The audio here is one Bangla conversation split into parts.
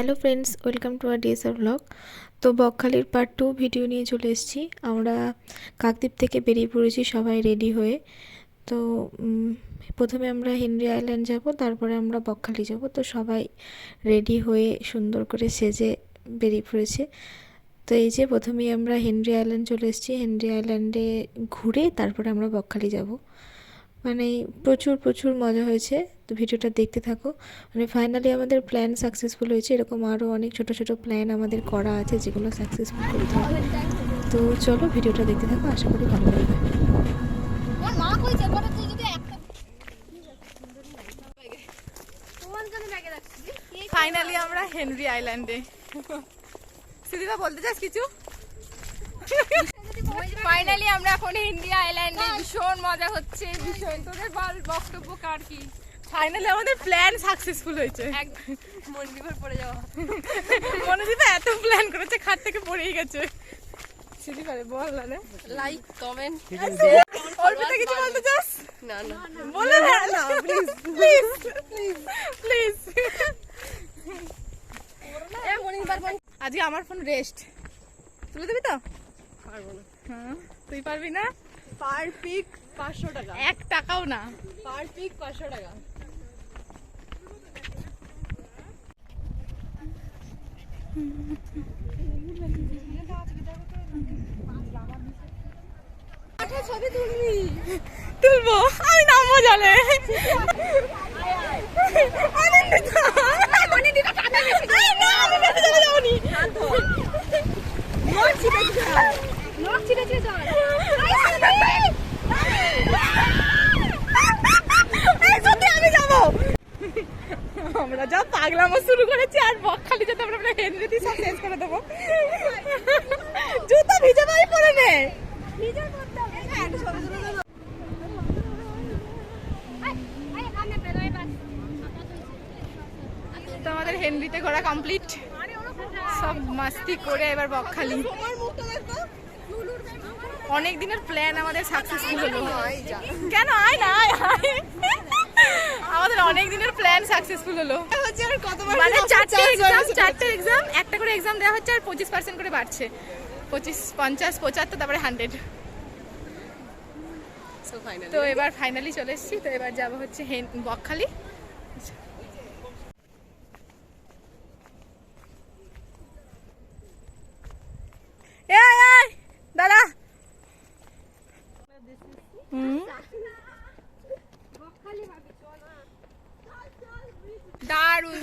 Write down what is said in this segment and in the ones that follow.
Hello friends welcome to R DSR blog তো বকখালির পার্ট টু ভিডিও নিয়ে চলে এসেছি। আমরা কাকদ্বীপ থেকে বেরিয়ে পড়েছি সবাই রেডি হয়ে। তো প্রথমে আমরা হেনরি আইল্যান্ড যাব, তারপরে আমরা বকখালি যাব। তো সবাই রেডি হয়ে সুন্দর করে সেজে বেরিয়ে পড়েছে। তো এই যে প্রথমেই আমরা হেনরি আইল্যান্ড চলে এসেছি। হেনরি আইল্যান্ডে ঘুরে তারপরে আমরা বকখালি যাব। মানে প্রচুর প্রচুর মজা হয়েছে। তো ভিডিওটা দেখতে থাকো। মানে ফাইনালি আমাদের প্ল্যান সাকসেসফুল হয়েছে। এরকম আরও অনেক ছোট ছোট প্ল্যান আমাদের করা আছে যেগুলো সাকসেসফুল করতে হবে। তো চলো ভিডিওটা দেখতে থাকো। আশা করি ভালো লাগবে। ফাইনালি আমরা হেনরি আইল্যান্ডে সুদীপা বলতে চাস কিছু? ফাইনালি আমরা এখন ইন্ডিয়া আইল্যান্ডে ভীষণ মজা হচ্ছে। ভীষণ তোদের বল বক্তব্য কার কি? ফাইনালি আমাদের প্ল্যান সাকসেসফুল হয়েছে। এক মন্দির পড়ে যাওয়া। মনোদীপা এত প্ল্যান করেছে খাট থেকে পড়েই গেছে। সুদীপা রে বল না লাইক কমেন্ট অল্পিতা কিছু বলতে চাস? না না। বলে না না প্লিজ প্লিজ প্লিজ আজকে আমার ফোন রেস্ট তুলে দিবি তো? পারব না হ্যাঁ? তুই পারবি না? পার পিক 500 টাকা। এক টাকাও না। পার পিক 500 টাকা। ছবি তুলবি। তুলবো। আমি নামবো জলে আনন্দিতা অনিন্দিতা কাঁদা গেছে আরে না, আমি বেঁচে যাব যাবনি। লোক ছিটেছে লোক ছিটেছে জল এই সত্যি আমি যাব আমরা যা পাগলামো শুরু করেছি আর বকখালি যাতে আমরা আমরা হেনরিতি সব শেষ করে দেবো। জুতো ভিজে ভাই পরে নে। তো আমাদের হেনরিতে ঘোরা কমপ্লিট সব মাস্তি করে এবার বকখালি অনেক দিনের প্ল্যান আমাদের সাকসেসফুল হলো। কেন? আয় না আয় আয়। আমাদের অনেক দিনের প্ল্যান সাকসেসফুল হলো। মানে চারটে এক্সাম চারটে এক্সাম একটা করে এক্সাম দেওয়া হচ্ছে আর পঁচিশ পার্সেন্ট করে বাড়ছে। পঁচিশ পঞ্চাশ পঁচাত্তর তারপরে হান্ড্রেড তো এবার ফাইনালি চলে এসেছি তো এবার যাব হচ্ছে বকখালি এই এই দাদা হুম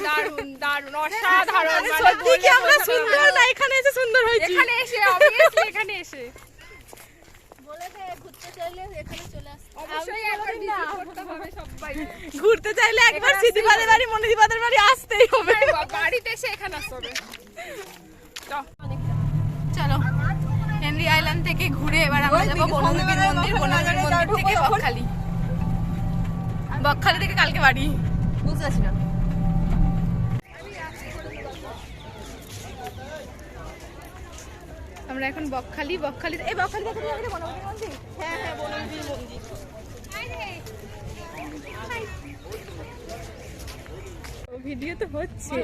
দারুণ দারুণ দারুণ অসাধারণ মানে সত্যি কি আমরা সুন্দর না? এখানে এসে সুন্দর। হয়েছি। এখানে এসে অবভিয়াসলি এখানে এসে। অবশ্যই একবার visit করতে হবে সবাই। ঘুরতে চাইলে একবার সিদ্ধিপাদের বাড়ি মনিদিপাদের বাড়ি আসতেই হবে। বাড়িতে এসে এখানে আসতে হবে। চলো হেনরি আইল্যান্ড থেকে ঘুরে এবার আমরা যাব বনদেবীর মন্দির বনদেবীর মন্দির থেকে বকখালি। বকখালি থেকে কালকে বাড়ি। বুঝতে পারছি না। আমরা এখন বকখালি বকখালি এই বকখালি থেকে যাবে রে বনদেবীর মন্দির? হ্যাঁ হ্যাঁ বনদেবীর মন্দির। ভিডিও তো হচ্ছে।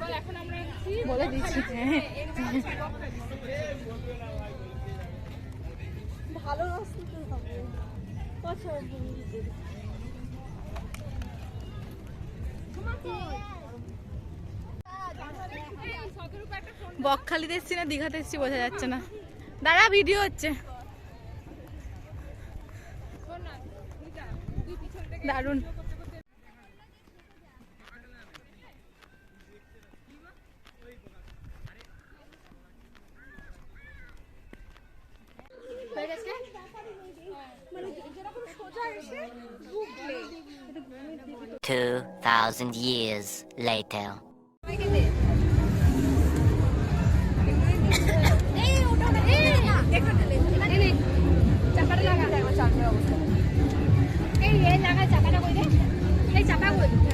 বল এখন আমরা বলে দিচ্ছি হ্যাঁ। ভালো পছন্দ। বকখালিতে এসছি না, দীঘাতে এসছি, বোঝা যাচ্ছে না। দাঁড়া, ভিডিও হচ্ছে। দারুণ। Two thousand years later.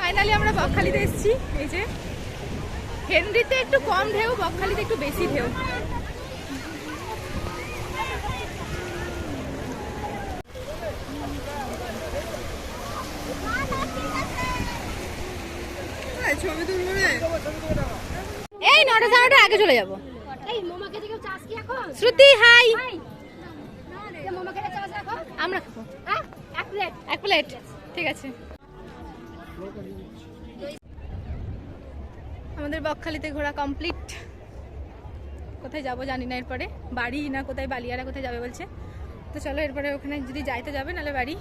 Finally আমরা বকখালিতে এসেছি এই যে। হেনরিতে একটু কম ঢেউ বকখালিতে একটু বেশি ঢেউ। এই নটা সাড়ে আগে চলে যাব। এই মোমা খেতে কেউ চাস কি এখন? শ্রুতি হাই। আমরা খাব। এক প্লেট এক প্লেট ঠিক আছে। আমাদের বকখালিতে ঘোরা কমপ্লিট কোথায় যাব জানি না এরপরে। বাড়ি না কোথায়, বালিয়ারা কোথায় যাবে বলছে। তো চলো এরপরে ওখানে যদি যাইতে যাবে, নাহলে বাড়ি।